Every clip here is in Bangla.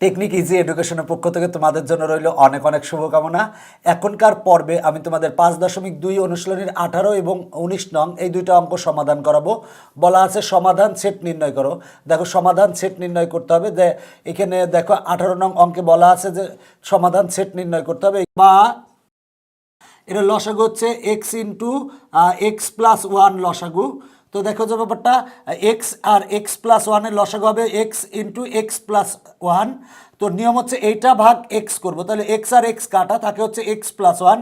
টেকনিক ইজি এডুকেশনের পক্ষ থেকে তোমাদের জন্য রইল অনেক অনেক শুভকামনা। এখনকার পর্বে আমি তোমাদের পাঁচ দশমিক দুই অনুশীলনীর আঠারো এবং উনিশ নং এই দুইটা অঙ্ক সমাধান করাবো। বলা আছে সমাধান সেট নির্ণয় করো। দেখো, সমাধান সেট নির্ণয় করতে হবে। যে এখানে দেখো আঠারো নং অঙ্কে বলা আছে যে সমাধান সেট নির্ণয় করতে হবে। বা এটা লসাগু হচ্ছে x into x plus one লসাগু। তো দেখো যে ব্যাপারটা এক্স আর এক্স প্লাস ওয়ানের লসাগু হবে x into x plus one তো নিয়ম হচ্ছে এইটা ভাগ এক্স করব। তাহলে এক্স আর এক্স কাটা থাকে হচ্ছে x plus one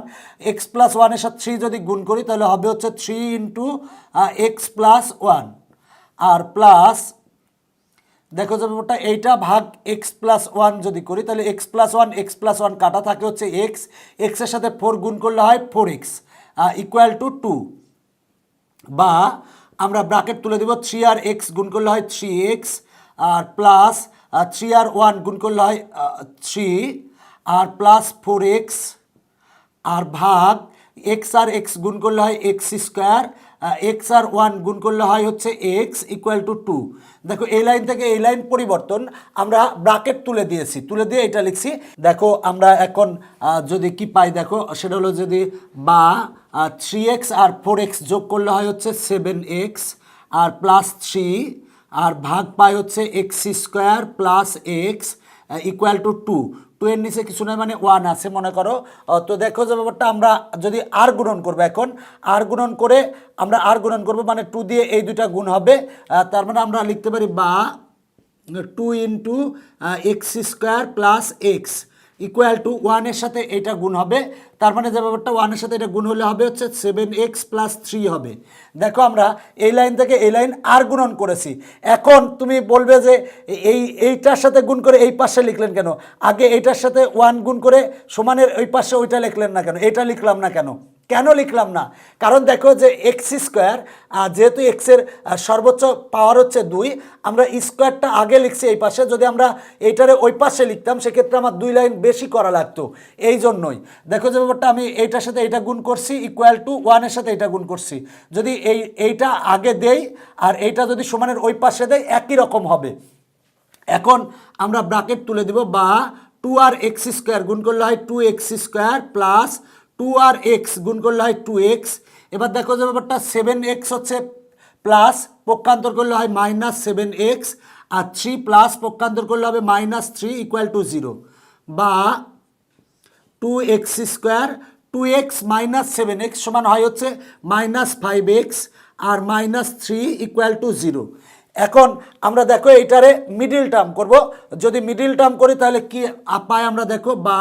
x plus ওয়ানের সাথে থ্রি যদি গুণ করি, তাহলে হবে হচ্ছে three into x plus one আর প্লাস দেখো যে ব্যাপারটা, এইটা ভাগ এক্স প্লাস ওয়ান যদি করি, তাহলে x plus one x plus one কাটা থাকে হচ্ছে এক্স এক্সের সাথে ফোর গুণ করলে হয় four x equal to two বা আমরা ব্রাকেট তুলে দেব থ্রি আর এক্স গুণ করলে হয় থ্রি এক্স আর প্লাস থ্রি আর ওয়ান গুণ করলে হয় থ্রি আর প্লাস ফোর এক্স আর ভাগ এক্স আর এক্স গুণ করলে হয় এক্স স্কোয়ার এক্স আর ওয়ান গুণ করলে হয় হচ্ছে এক্স ইকুয়াল টু টু দেখো, এই লাইন থেকে এই লাইন পরিবর্তন আমরা ব্রাকেট তুলে দিয়েছি। তুলে দিয়ে এটা লিখছি। দেখো, আমরা এখন যদি কি পাই, দেখো, সেটা হলো যদি বা থ্রি এক্স আর ফোর এক্স যোগ করলে হয় হচ্ছে সেভেন এক্স আর প্লাস থ্রি আর ভাগ পাই হচ্ছে x square plus x equal to two two এর নিচে কিছু নয় মানে ওয়ান আছে, মনে করো। তো দেখো যে ব্যাপারটা, আমরা যদি আর গুণন করব এখন আর গুণন করে আমরা আর গুণন করব মানে টু দিয়ে এই দুটা গুণ হবে। তার মানে আমরা লিখতে পারি বা two into x square plus x equal to ওয়ানের সাথে এটা গুণ হবে। তার মানে যে ব্যাপারটা ওয়ানের সাথে এটা গুণ হলে হবে হচ্ছে সেভেন এক্স প্লাস থ্রি হবে। দেখো আমরা এই লাইন থেকে এই লাইন আর গুণন করেছি। এখন তুমি বলবে যে এই, এইটার সাথে গুণ করে এই পাশে লিখলেন কেন? আগে এইটার সাথে ওয়ান গুণ করে সমানের ওই পাশে ওইটা লিখলেন না কেন? এটা লিখলাম না কেন? কেন লিখলাম না? কারণ দেখো যে এক্স স্কোয়ার যেহেতু এক্সের সর্বোচ্চ পাওয়ার হচ্ছে দুই, আমরা স্কোয়ারটা আগে লিখছি এই পাশে, যদি আমরা এইটারে ওই পাশে লিখতাম, সেক্ষেত্রে আমার দুই লাইন বেশি করা লাগতো, এই জন্যই। দেখো যে ব্যাপারটা, আমি এইটার সাথে এইটা গুণ করছি ইকুয়াল টু ওয়ানের সাথে এটা গুণ করছি। যদি এই, এইটা আগে দেই, আর এইটা যদি সমানের ওই পাশে দেয় একই রকম হবে। এখন আমরা ব্রাকেট তুলে দিব বা টু আর এক্স স্কোয়ার গুণ করলে হয় two x square plus two আর এক্স, গুণ করলে হয় টু এক্স। এবার দেখো যে ব্যাপারটা, সেভেন এক্স হচ্ছে প্লাস, পক্ষান্তর করলে হয় মাইনাস সেভেন এক্স, আর থ্রি প্লাস, পক্ষান্তর করলে হবে minus three equal to zero বা two x square, two x minus seven x সমান হয় হচ্ছে minus five x, R minus three equal to zero এখন আমরা দেখো এইটারে মিডিল টার্ম করব। যদি মিডিল টার্ম করি তাহলে কি পাই আমরা দেখো বা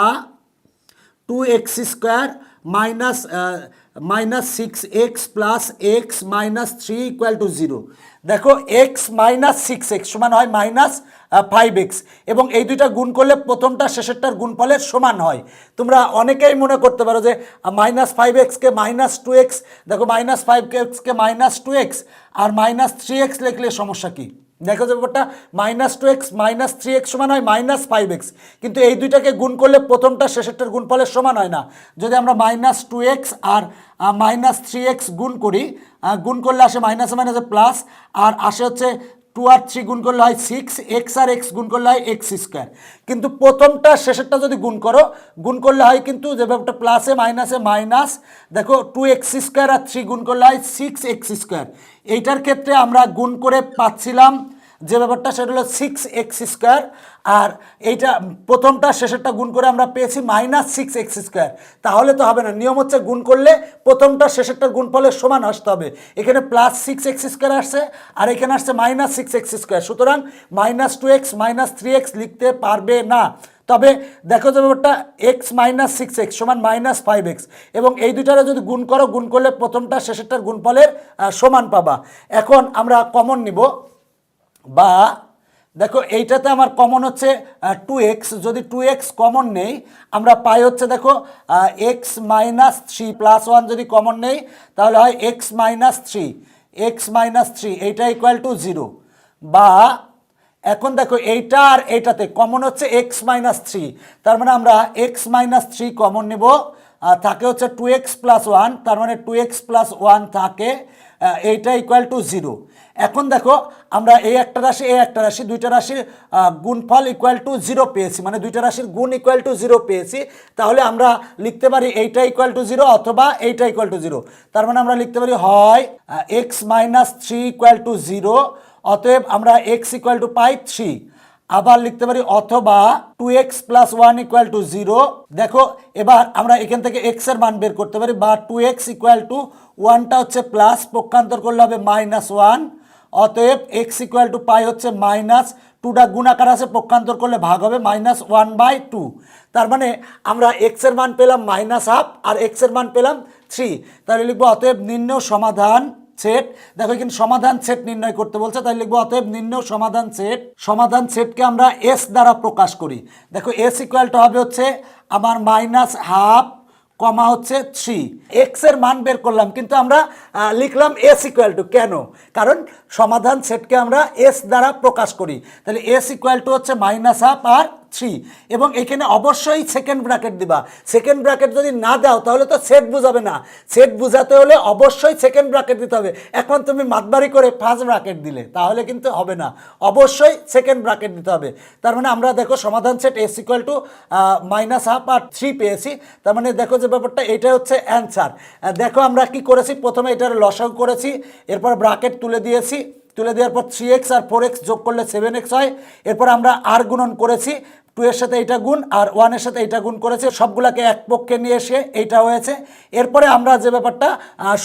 two x square minus minus six x plus x minus three equal to zero দেখো এক্স মাইনাস সিক্স এক্স সমান হয় মাইনাস ফাইভ এক্স এবং এই দুইটা গুণ করলে প্রথমটা শেষেরটার গুণফলের সমান হয়। তোমরা অনেকেই মনে করতে পারো যে মাইনাস ফাইভ এক্সকে মাইনাস টু এক্স দেখো মাইনাস ফাইভ এক্সকে মাইনাস টু এক্স আর মাইনাস থ্রি এক্স লিখলে সমস্যা কী? দেখো যে ব্যাপারটা minus two x minus three x সমান হয় মাইনাস ফাইভ এক্স কিন্তু এই দুইটাকে গুণ করলে প্রথমটা শেষেরটার গুণফলের সমান হয় না। যদি আমরা মাইনাস টু এক্স আর মাইনাস থ্রি এক্স গুণ করি গুণ করলে আসে মাইনাসে মাইনাসে প্লাস আর আসে হচ্ছে টু আর থ্রি গুণ করলে হয় সিক্স এক্স আর এক্স গুণ করলে হয় এক্স স্কোয়ার কিন্তু প্রথমটা, শেষেরটা যদি গুণ করো, গুণ করলে হয় কিন্তু যে ব্যাপারটা প্লাসে মাইনাসে মাইনাস দেখো টু এক্স স্কোয়ার আর থ্রি গুণ করলে হয় সিক্স এক্স স্কোয়ার এইটার ক্ষেত্রে আমরা গুণ করে পাচ্ছিলাম যে ব্যাপারটা সেটা হলো সিক্স এক্স স্কোয়ার আর এইটা প্রথমটা শেষেরটা গুণ করে আমরা পেয়েছি মাইনাস সিক্স এক্স স্কোয়ার তাহলে তো হবে না নিয়ম হচ্ছে গুণ করলে প্রথমটা শেষেরটার গুণফলের সমান আসতে হবে। এখানে প্লাস সিক্স এক্স স্কোয়ার আসছে আর এখানে আসছে মাইনাস সিক্স এক্স স্কোয়ার সুতরাং minus two x minus three x লিখতে পারবে না। তবে দেখো যে ব্যাপারটা এক্স মাইনাস সিক্স এক্স সমান মাইনাস ফাইভ এক্স এবং এই দুইটারে যদি গুণ করো গুণ করলে প্রথমটা শেষেরটার গুণফলের আহ, সমান পাবা। এখন আমরা কমন নিব। বা দেখো এইটাতে আমার কমন হচ্ছে টু এক্স যদি টু এক্স কমন নেই, আমরা পাই হচ্ছে দেখো x minus three plus one যদি কমন নেই, তাহলে হয় x minus three x minus three এইটা ইকুয়াল টু জিরো বা এখন দেখো এইটা আর এইটাতে কমন হচ্ছে এক্স মাইনাস থ্রি তার মানে আমরা এক্স মাইনাস থ্রি কমন নেব থাকে হচ্ছে টু এক্স প্লাস ওয়ান তার মানে টু এক্স প্লাস ওয়ান থাকে এইটা ইকুয়াল টু জিরো এখন দেখো, আমরা এই একটা রাশি, এই একটা রাশি, দুইটা রাশির গুণফল ইকুয়াল টু জিরো পেয়েছি। মানে দুইটা রাশির গুণ ইকুয়াল টু জিরো পেয়েছি। তাহলে আমরা লিখতে পারি এইটা ইকুয়াল টু জিরো অথবা এইটা ইকুয়াল টু জিরো তার মানে আমরা লিখতে পারি হয় x minus three equal to zero অতএব আমরা এক্স ইকুয়াল টু পাই থ্রি আবার লিখতে পারি অথবা two x plus one equal to zero দেখো, এবার আমরা এখান থেকে এক্সের মান বের করতে পারি বা টু এক্স ইকুয়াল টু ওয়ানটা হচ্ছে প্লাস পক্ষান্তর করলে হবে মাইনাস ওয়ান অতএব এক্স ইকুয়াল টু পাই হচ্ছে মাইনাস টুটা গুণাকার আছে, পক্ষান্তর করলে ভাগ হবে মাইনাস ওয়ান বাই টু তার মানে আমরা এক্সের মান পেলাম মাইনাস হাফ আর এক্সের মান পেলাম থ্রি তাহলে লিখব অতএব নিম্ন সমাধান সেট দেখো এখানে সমাধান সেট নির্ণয় করতে বলছে, তাই লিখব অতএব নিম্ন সমাধান সেট সমাধান সেটকে আমরা এস দ্বারা প্রকাশ করি। দেখো এস ইকুয়ালটা হবে হচ্ছে আমার মাইনাস হাফ কমা হচ্ছে থ্রি। এক্সের মান বের করলাম, কিন্তু আমরা লিখলাম এস ইকুয়াল টু কেন? কারণ সমাধান সেটকে আমরা এস দ্বারা প্রকাশ করি। তাহলে এস ইকুয়াল টু হচ্ছে মাইনাস হাফ আর থ্রি এবং এখানে অবশ্যই সেকেন্ড ব্র্যাকেট দিবা। সেকেন্ড ব্র্যাকেট যদি না দাও, তাহলে তো সেট বুঝাবে না। সেট বুঝাতে হলে অবশ্যই সেকেন্ড ব্র্যাকেট দিতে হবে। এখন তুমি মাতবারি করে ফার্স্ট ব্র্যাকেট দিলে, তাহলে কিন্তু হবে না। অবশ্যই সেকেন্ড ব্র্যাকেট দিতে হবে। তার মানে আমরা দেখো সমাধান set S equal to minus half R three পেয়েছি। তার মানে দেখো যে ব্যাপারটা এটা হচ্ছে অ্যান্সার দেখো আমরা কি করেছি? প্রথমে এটার লসাগু করেছি, এরপর ব্র্যাকেট তুলে দিয়েছি। তুলে দেওয়ার পর থ্রি এক্স আর ফোর এক্স যোগ করলে সেভেন এক্স হয়। এরপর আমরা আর গুণন করেছি। টু এর সাথে এইটা গুণ আর ওয়ানের সাথে এইটা গুণ করেছে, সবগুলাকে এক পক্ষে নিয়ে এসে এইটা হয়েছে। এরপরে আমরা যে ব্যাপারটা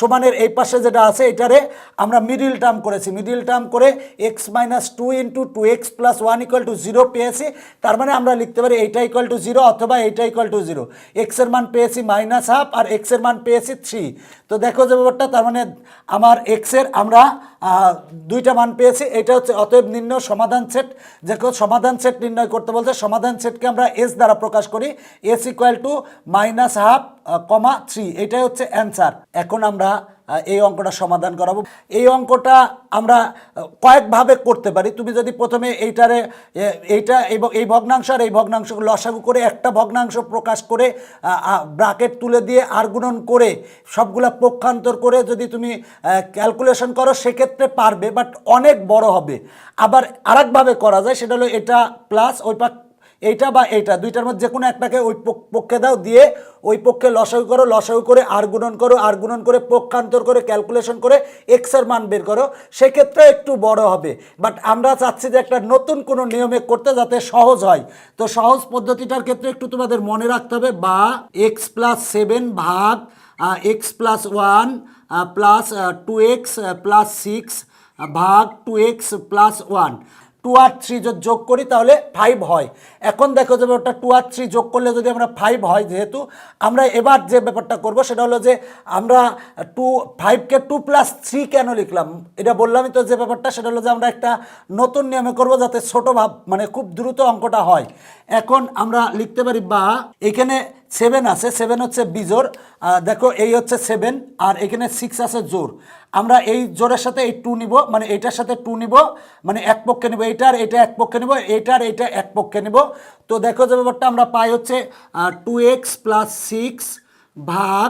সমানের এই পাশে যেটা আছে, এটারে আমরা মিডিল টার্ম করেছি। মিডিল টার্ম করে x minus two into two x plus one equal to zero পেয়েছি। তার মানে আমরা লিখতে পারি এইটা ইকুয়াল টু জিরো অথবা এইটা ইকুয়াল টু জিরো এক্সের মান পেয়েছি মাইনাস হাফ আর এক্সের মান পেয়েছি থ্রি তো দেখো যে ব্যাপারটা, তার মানে আমার এক্সের আমরা দুইটা মান পেয়েছি। এটা হচ্ছে অতএব নির্ণয় সমাধান সেট। দেখো, সমাধান সেট নির্ণয় করতে বলছে সমাধান সেটকে আমরা এস দ্বারা প্রকাশ করি। S equal to minus half comma three এটাই হচ্ছে অ্যান্সার এখন আমরা এই অঙ্কটা সমাধান করাবো। এই অঙ্কটা আমরা কয়েকভাবে করতে পারি। তুমি যদি প্রথমে এইটারে এইটা এই ভগ্নাংশ আর এই ভগ্নাংশ লসাগু করে একটা ভগ্নাংশ প্রকাশ করে ব্রাকেট তুলে দিয়ে আর গুণন করে, সবগুলা পক্ষান্তর করে যদি তুমি ক্যালকুলেশন করো, সেক্ষেত্রে পারবে, বাট অনেক বড় হবে। আবার আরেকভাবে করা যায়, সেটা হলো এটা প্লাস, ওই পাক এইটা বা এইটা, দুইটার মধ্যে যে কোনো একটাকে ওই পক- পক্ষে দাও, দিয়ে ওই পক্ষে লসাগু করো, লসাগু করে আর গুণন করো, আর গুণন করে পক্ষান্তর করে ক্যালকুলেশন করে এক্সের মান বের করো, সেক্ষেত্রে একটু বড় হবে। বাট আমরা চাচ্ছি যে একটা নতুন কোনো নিয়মে করতে যাতে সহজ হয়। তো সহজ পদ্ধতিটার ক্ষেত্রে একটু তোমাদের মনে রাখতে হবে, বা এক্স প্লাস সেভেন ভাগ x plus one plus two x plus six ভাগ two x plus one two আর থ্রি যদি যোগ করি, তাহলে ফাইভ হয়। এখন দেখো যে ব্যাপারটা টু আর থ্রি যোগ করলে যদি আমরা ফাইভ হয় যেহেতু, আমরা এবার যে ব্যাপারটা করব সেটা হলো যে আমরা টু ফাইভকে টু প্লাস থ্রি কেন লিখলাম? এটা বললামই তো যে ব্যাপারটা, সেটা হলো যে আমরা একটা নতুন নিয়মে করব যাতে ছোট ভাব মানে খুব দ্রুত অঙ্কটা হয়। এখন আমরা লিখতে পারি বা, এখানে সেভেন আছে সেভেন হচ্ছে বিজোর দেখো, এই হচ্ছে সেভেন আর এখানে সিক্স আছে জোর। আমরা এই জোরের সাথে এই টু নিব মানে এইটার সাথে টু নিব মানে এক পক্ষে নিব এইটার এটা এক পক্ষে নিব এইটার এইটা এক পক্ষে নিব। তো দেখো যে ব্যাপারটা, আমরা পাই হচ্ছে টু এক্স প্লাস সিক্স ভাগ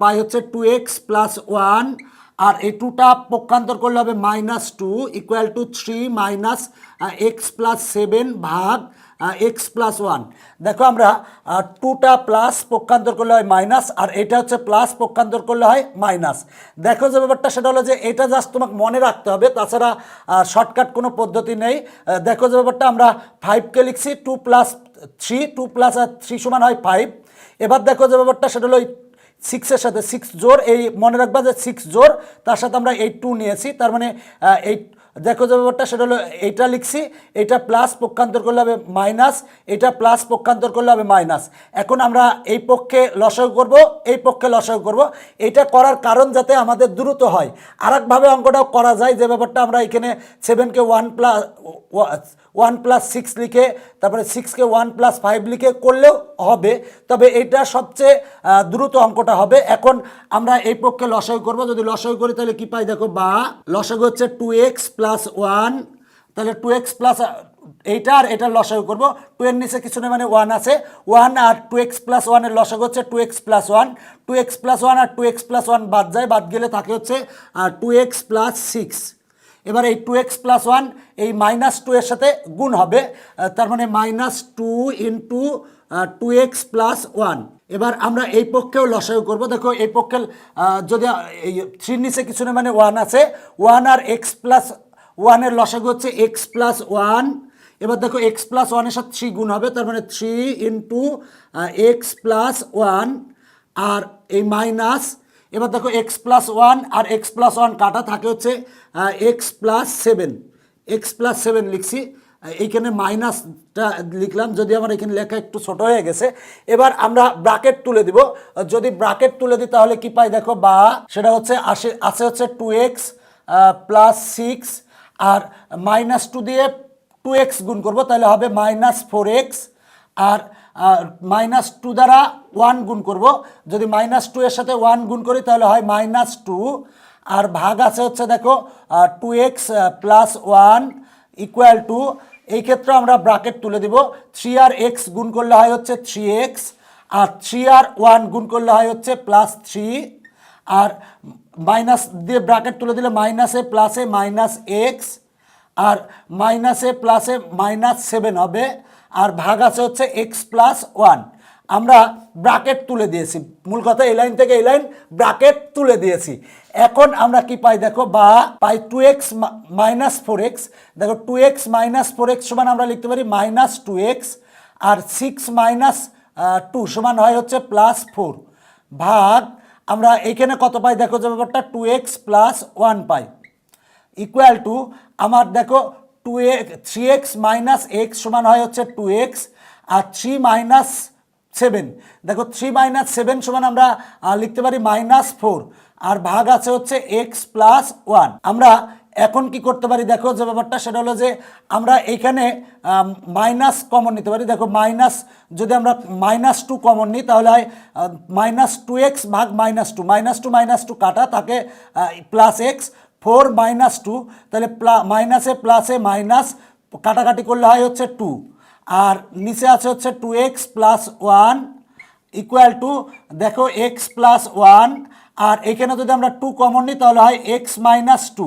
পাই হচ্ছে টু এক্স প্লাস ওয়ান আর এই টুটা পক্ষান্তর করলে হবে minus two equal to three minus x plus seven ভাগ এক্স প্লাস ওয়ান দেখো আমরা টুটা প্লাস পক্ষান্তর করলে হয় মাইনাস আর এটা হচ্ছে প্লাস পক্ষান্তর করলে হয় মাইনাস দেখো যে ব্যাপারটা সেটা হলো যে এটা জাস্ট তোমাকে মনে রাখতে হবে তাছাড়া শর্টকাট কোনো পদ্ধতি নেই। দেখো যে ব্যাপারটা আমরা ফাইভকে লিখছি two plus three two plus আর থ্রি সমান হয় ফাইভ এবার দেখো যে ব্যাপারটা সেটা হলো সিক্সের সাথে সিক্স জোর এই মনে রাখবা যে সিক্স জোর তার সাথে আমরা এই টু নিয়েছি। তার মানে আহ, এই দেখো যে ব্যাপারটা, সেটা হলো এটা লিখছি, এটা প্লাস পক্ষান্তর করলে হবে মাইনাস এটা প্লাস পক্ষান্তর করলে হবে মাইনাস এখন আমরা এই পক্ষে লসাগু করব, এই পক্ষে লসাগু করব। এটা করার কারণ যাতে আমাদের দ্রুত হয়। আর একভাবে অঙ্কটাও করা যায়, যে ব্যাপারটা আমরা এখানে সেভেনকে one plus one plus six লিখে, তারপরে সিক্সকে ওয়ান প্লাস ফাইভ লিখে করলেও হবে। তবে এটা সবচেয়ে দ্রুত অঙ্কটা হবে। এখন আমরা এই পক্ষে লসাগু করব। যদি লসাগু করি, তাহলে কি পাই? দেখো, বা লসাগু হচ্ছে টু এক্স প্লাস ওয়ান তাহলে টু এক্স প্লাস এইটা আর এটার লসাগু করব। টু এর নিচে কিছু নেই মানে ওয়ান আছে। ওয়ান আর টু এক্স প্লাস ওয়ানের লসাগু হচ্ছে two x plus one two x plus one আর টু এক্স প্লাস ওয়ান বাদ যায়। বাদ গেলে থাকে হচ্ছে টু এক্স প্লাস সিক্স এবার এই টু এক্স প্লাস ওয়ান এই মাইনাস টু এর সাথে গুণ হবে তার মানে minus two into two x plus one এবার আমরা এই পক্ষেও লসাগু করব। দেখো, এই পক্ষে যদি এই থ্রির নিচে কিছু না মানে ওয়ান আছে ওয়ান আর এক্স প্লাস ওয়ানের লসাগু হচ্ছে এক্স প্লাস ওয়ান এবার দেখো এক্স প্লাস ওয়ানের সাথে থ্রি গুণ হবে, তার মানে three into x plus one আর এই মাইনাস এবার দেখো এক্স প্লাস ওয়ান আর এক্স প্লাস ওয়ান কাটা থাকে হচ্ছে x plus seven x plus seven লিখছি এইখানে মাইনাসটা লিখলাম, যদি আমার এখানে লেখা একটু ছোট হয়ে গেছে। এবার আমরা ব্রাকেট তুলে দিব। যদি ব্রাকেট তুলে দিই, তাহলে কি পাই দেখো, বা সেটা হচ্ছে আসে, আছে হচ্ছে টু এক্স প্লাস সিক্স আর মাইনাস টু দিয়ে টু এক্স গুণ করব, তাহলে হবে মাইনাস ফোর এক্স আর মাইনাস টু দ্বারা ওয়ান গুণ করব। যদি মাইনাস টু এর সাথে ওয়ান গুণ করি, তাহলে হয় মাইনাস টু আর ভাগ আছে হচ্ছে দেখো two x plus one equal to এই ক্ষেত্রে আমরা ব্রাকেট তুলে দিব। থ্রি আর এক্স গুণ করলে হয় হচ্ছে থ্রি এক্স আর থ্রি আর ওয়ান গুণ করলে হয় হচ্ছে প্লাস থ্রি আর মাইনাস দিয়ে ব্রাকেট তুলে দিলে মাইনাসে প্লাসে মাইনাস এক্স আর মাইনাসে প্লাসে মাইনাস সেভেন হবে। আর ভাগ আছে হচ্ছে এক্স প্লাস ওয়ান আমরা ব্রাকেট তুলে দিয়েছি। মূল কথা এই লাইন থেকে এই লাইন ব্রাকেট তুলে দিয়েছি। এখন আমরা কি পাই দেখো? বা পাই two x minus four x দেখো two x minus four x সমান আমরা লিখতে পারি মাইনাস টু এক্স আর সিক্স মাইনাস টু সমান হয় হচ্ছে প্লাস ফোর ভাগ আমরা এইখানে কত পাই? দেখো যে ব্যাপারটা টু এক্স প্লাস ওয়ান পাই। ইকুয়াল টু আমার দেখো two three x minus x সমান হয় হচ্ছে টু এক্স আর থ্রি মাইনাস সেভেন দেখো থ্রি মাইনাস সেভেন সমান আমরা লিখতে পারি মাইনাস ফোর আর ভাগ আছে হচ্ছে এক্স প্লাস ওয়ান আমরা এখন কি করতে পারি? দেখো যে ব্যাপারটা, সেটা হলো যে আমরা এইখানে মাইনাস কমন নিতে পারি। দেখো মাইনাস যদি আমরা মাইনাস টু কমন নিই, তাহলে হয় মাইনাস টু এক্স ভাগ minus two minus two minus two কাটা, তাকে plus x four minus two, তাহলে প্লা, মাইনাসে প্লাসে মাইনাস, কাটাকাটি করলে হয় হচ্ছে টু। আর নিচে আছে হচ্ছে two x plus one equal to, দেখো এক্স প্লাস ওয়ান, আর এখানে যদি আমরা টু কমন নিই, তাহলে হয় এক্স মাইনাস টু।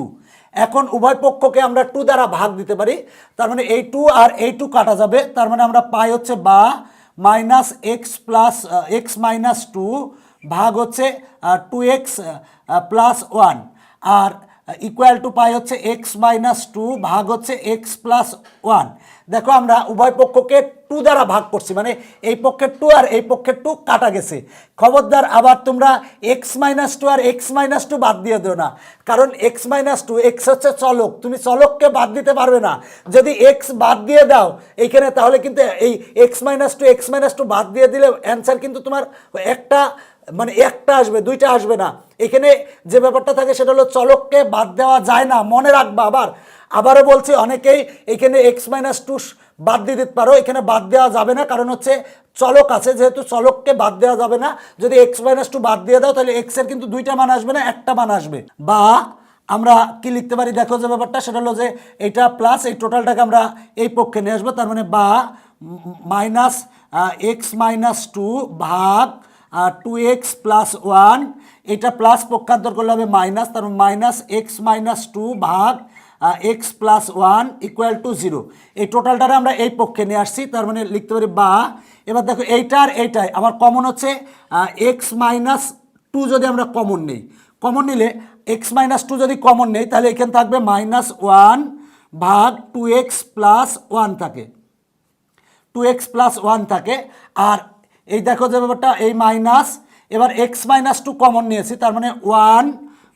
এখন উভয় পক্ষকে আমরা টু দ্বারা ভাগ দিতে পারি, তার মানে এই টু আর এই টু কাটা যাবে, তার মানে আমরা পাই হচ্ছে বা minus x plus x minus two ভাগ হচ্ছে টু এক্স প্লাস ওয়ান। আর ইকুয়াল টু পাই হচ্ছে এক্স মাইনাস টু ভাগ হচ্ছে এক্স প্লাস ওয়ান দেখো আমরা উভয় পক্ষকে টু দ্বারা ভাগ করছি মানে এই পক্ষের টু আর এই পক্ষের টু কাটা গেছে। খবরদার, আবার তোমরা এক্স মাইনাস টু আর এক্স মাইনাস টু বাদ দিয়ে দিও না। কারণ এক্স মাইনাস টু এক্স হচ্ছে চলক, তুমি চলককে বাদ দিতে পারবে না। যদি এক্স বাদ দিয়ে দাও, এইখানে তাহলে কিন্তু এই x minus two x minus two বাদ দিয়ে দিলে অ্যান্সার কিন্তু তোমার একটা মানে একটা আসবে, দুইটা আসবে না। এখানে যে ব্যাপারটা থাকে সেটা হলো চলককে বাদ দেওয়া যায় না, মনে রাখবা আবার। আবারও বলছি, অনেকেই এখানে এক্স মাইনাস টু বাদ দিয়ে দিতে পারো, এখানে বাদ দেওয়া যাবে না, কারণ হচ্ছে চলক আছে, যেহেতু চলককে বাদ দেওয়া যাবে না। যদি এক্স মাইনাস টু বাদ দিয়ে দাও, তাহলে এক্সের কিন্তু দুইটা মান আসবে না, একটা মান আসবে। বা আমরা কি লিখতে পারি? দেখো যে ব্যাপারটা, সেটা হলো যে এটা প্লাস এই টোটালটাকে আমরা এই পক্ষে নিয়ে আসব, তার মানে বা মাইনাস এক্স মাইনাস টু ভাগ টু এক্স প্লাস ওয়ান এটা প্লাস পক্ষান্তর করলে হবে মাইনাস তার মাইনাস এক্স মাইনাস টু ভাগ x plus one equal to zero এই টোটালটারে আমরা এই পক্ষে নিয়ে আসছি, তার মানে লিখতে পারি বা। এবার দেখো, এইটা আর এইটাই আমার কমন হচ্ছে এক্স মাইনাস টু যদি আমরা কমন নেই। কমন নিলে এক্স মাইনাস টু যদি কমন নেই, তাহলে এখানে থাকবে মাইনাস ওয়ান ভাগ টু এক্স প্লাস ওয়ান থাকে। টু এক্স প্লাস ওয়ান থাকে, আর এই দেখো যে ব্যাপারটা, এই মাইনাস এবার এক্স মাইনাস টু কমন নিয়েছি, তার মানে ওয়ান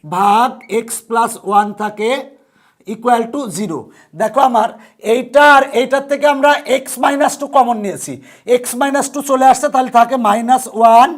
ভাগ এক্স প্লাস ওয়ান থাকে ইকুয়াল টু জিরো দেখো আমার, এইটার এইটার থেকে আমরা এক্স মাইনাস টু কমন নিয়েছি। এক্স মাইনাস টু চলে আসছে, তাহলে থাকে মাইনাস ওয়ান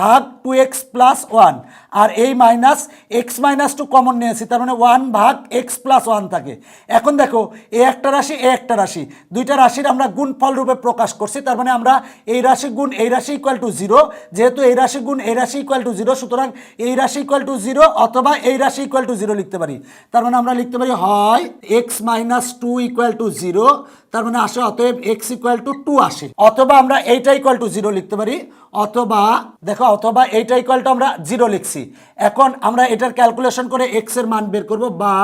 ভাগ টু এক্স প্লাস ওয়ান আর এই minus x minus two common নিয়েছি, তার মানে ওয়ান ভাগ এক্স প্লাস ওয়ান থাকে। এখন দেখো, এ একটা রাশি, এ একটা রাশি। দুইটা রাশির আমরা গুণফল রূপে প্রকাশ করছি, তার মানে আমরা এই রাশি গুণ, এই রাশি ইকুয়াল টু জিরো যেহেতু এই রাশি গুণ, এই রাশি ইকুয়াল টু জিরো সুতরাং এই রাশি ইকুয়াল টু জিরো অথবা এই রাশি ইকুয়াল টু জিরো লিখতে পারি। তার মানে আমরা লিখতে পারি হয় হয় x minus two equal to zero তার মানে আসে অতএব এক্স ইকুয়াল টু টু আসে। অথবা আমরা এইটা ইকুয়াল টু জিরো লিখতে পারি, অথবা, দেখো, অথবা এইটা ইকুয়াল টু আমরা জিরো লিখছি। এখন আমরা এটার ক্যালকুলেশন করে এক্সের মান বের করব বা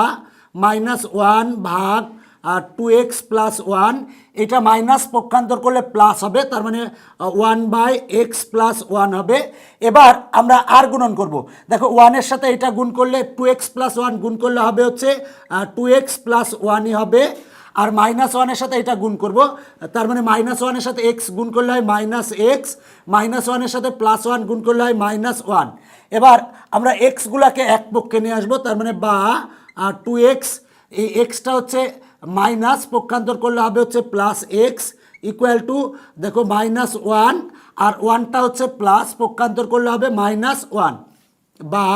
মাইনাস ওয়ান ভাগ আর টু এক্স প্লাস ওয়ান এটা মাইনাস পক্ষান্তর করলে প্লাস হবে, তার মানে one by x plus one হবে। এবার আমরা আর গুণন করব। দেখো ওয়ানের সাথে এটা গুণ করলে টু এক্স প্লাস ওয়ান গুণ করলে হবে হচ্ছে টু এক্স প্লাস ওয়ানই হবে। আর মাইনাস ওয়ানের সাথে এটা গুণ করব, তার মানে মাইনাস ওয়ানের সাথে এক্স গুণ করলে হয় মাইনাস এক্স মাইনাস ওয়ানের সাথে প্লাস ওয়ান গুণ করলে হয় মাইনাস ওয়ান এবার আমরা এক্সগুলাকে এক পক্ষে নিয়ে আসব, তার মানে বা টু এক্স এই এক্সটা হচ্ছে মাইনাস পক্ষান্তর করলে হবে হচ্ছে প্লাস এক্স ইকুয়াল টু দেখো মাইনাস ওয়ান আর ওয়ানটা হচ্ছে প্লাস পক্ষান্তর করলে হবে মাইনাস ওয়ান বা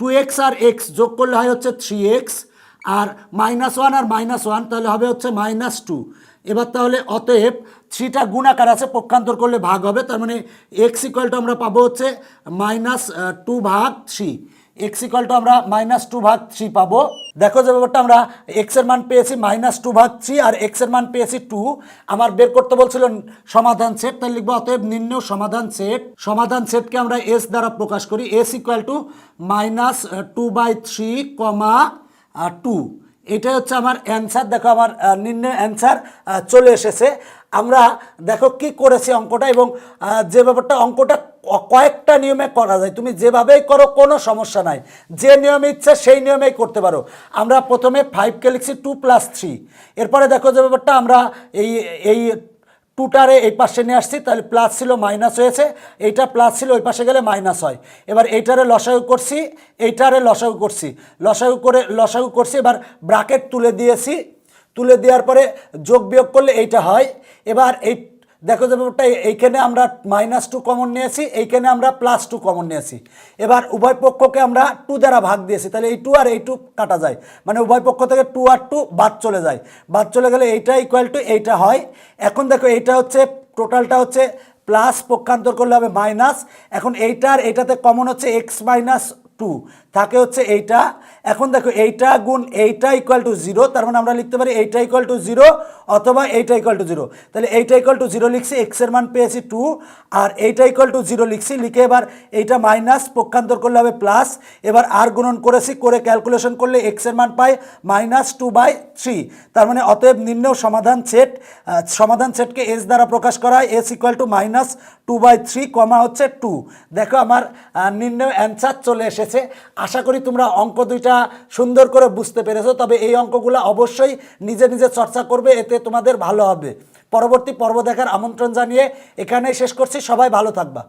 টু এক্স আর এক্স যোগ করলে হয় হচ্ছে থ্রি এক্স আর মাইনাস ওয়ান আর মাইনাস ওয়ান তাহলে হবে হচ্ছে মাইনাস টু এবার তাহলে অতএব থ্রিটা গুণাকার আছে, পক্ষান্তর করলে ভাগ হবে, তার মানে এক্স ইকুয়ালটা আমরা পাবো হচ্ছে মাইনাস টু ভাগ থ্রি এক্স ইকুয়ালটা আমরা মাইনাস টু ভাগ থ্রি পাবো। দেখো যে ব্যাপারটা আমরা এক্সের মান পেয়েছি মাইনাস টু ভাগ থ্রি আর এক্সের মান পেয়েছি টু আমার বের করতে বলছিল সমাধান সেট তাই লিখব অতএব নিম্ন সমাধান সেট সমাধান সেটকে আমরা এস দ্বারা প্রকাশ করি। S equal to minus two by three comma two এটাই হচ্ছে আমার অ্যান্সার দেখো আমার নির্ণয় অ্যান্সার চলে এসেছে। আমরা দেখো কি করেছি অঙ্কটা এবং যে ব্যাপারটা অঙ্কটা কয়েকটা নিয়মে করা যায়। তুমি যেভাবেই করো, কোনো সমস্যা নাই। যে নিয়মে ইচ্ছা, সেই নিয়মেই করতে পারো। আমরা প্রথমে ফাইভকে লিখছি টু প্লাস থ্রি এরপরে দেখো যে ব্যাপারটা, আমরা এই এই টুটারে এই পাশে নিয়ে আসছি, তাহলে প্লাস ছিল মাইনাস হয়েছে। এইটা প্লাস ছিল, ওই পাশে গেলে মাইনাস হয়। এবার এইটারে লসাগু করছি এইটারে লসাগু করছি। লসাগু করে, লসাগু করছি, এবার ব্রাকেট তুলে দিয়েছি। তুলে দেওয়ার পরে যোগ বিয়োগ করলে এইটা হয়। এবার এই দেখো যে ব্যাপারটা, এইখানে আমরা মাইনাস টু কমন নিয়েছি, এইখানে আমরা প্লাস টু কমন নিয়েছি। এবার উভয় পক্ষকে আমরা টু দ্বারা ভাগ দিয়েছি, তাহলে এই টু আর এই টু কাটা যায়। মানে উভয় পক্ষ থেকে টু আর টু বাদ চলে যায়। বাদ চলে গেলে এইটা ইকুয়াল টু এইটা হয়। এখন দেখো, এইটা হচ্ছে টোটালটা হচ্ছে প্লাস পক্ষান্তর করলে হবে মাইনাস এখন এইটার এইটাতে কমন হচ্ছে এক্স মাইনাস টু থাকে হচ্ছে এইটা। এখন দেখো এইটা গুণ এইটা ইকুয়াল টু জিরো তার মানে আমরা লিখতে পারি এইটা ইকুয়াল টু জিরো অথবা এইটা ইকুয়াল টু জিরো তাহলে এইটা ইকুয়াল টু জিরো লিখছি এক্সের মান পেয়েছি টু আর এইটা ইকুয়াল টু জিরো লিখছি, লিখে এবার এইটা মাইনাস পক্ষান্তর করলে হবে প্লাস এবার আর গুণন করেছি, করে ক্যালকুলেশন করলে এক্সের মান পাই মাইনাস টু বাই থ্রি তার মানে অতএব নিম্ন সমাধান সেট সমাধান সেটকে এস দ্বারা প্রকাশ করা হয় S equal to minus two by three comma হচ্ছে টু দেখো আমার নির্ণয় অ্যান্সার চলে এসেছে। আশা করি তোমরা অঙ্ক দুইটা সুন্দর করে বুঝতে পেরেছ, তবে এই অঙ্কগুলো অবশ্যই নিজে নিজে চর্চা করবে, এতে তোমাদের ভালো হবে। পরবর্তী পর্ব দেখার আমন্ত্রণ জানিয়ে এখানেই শেষ করছি, সবাই ভালো থাকবা।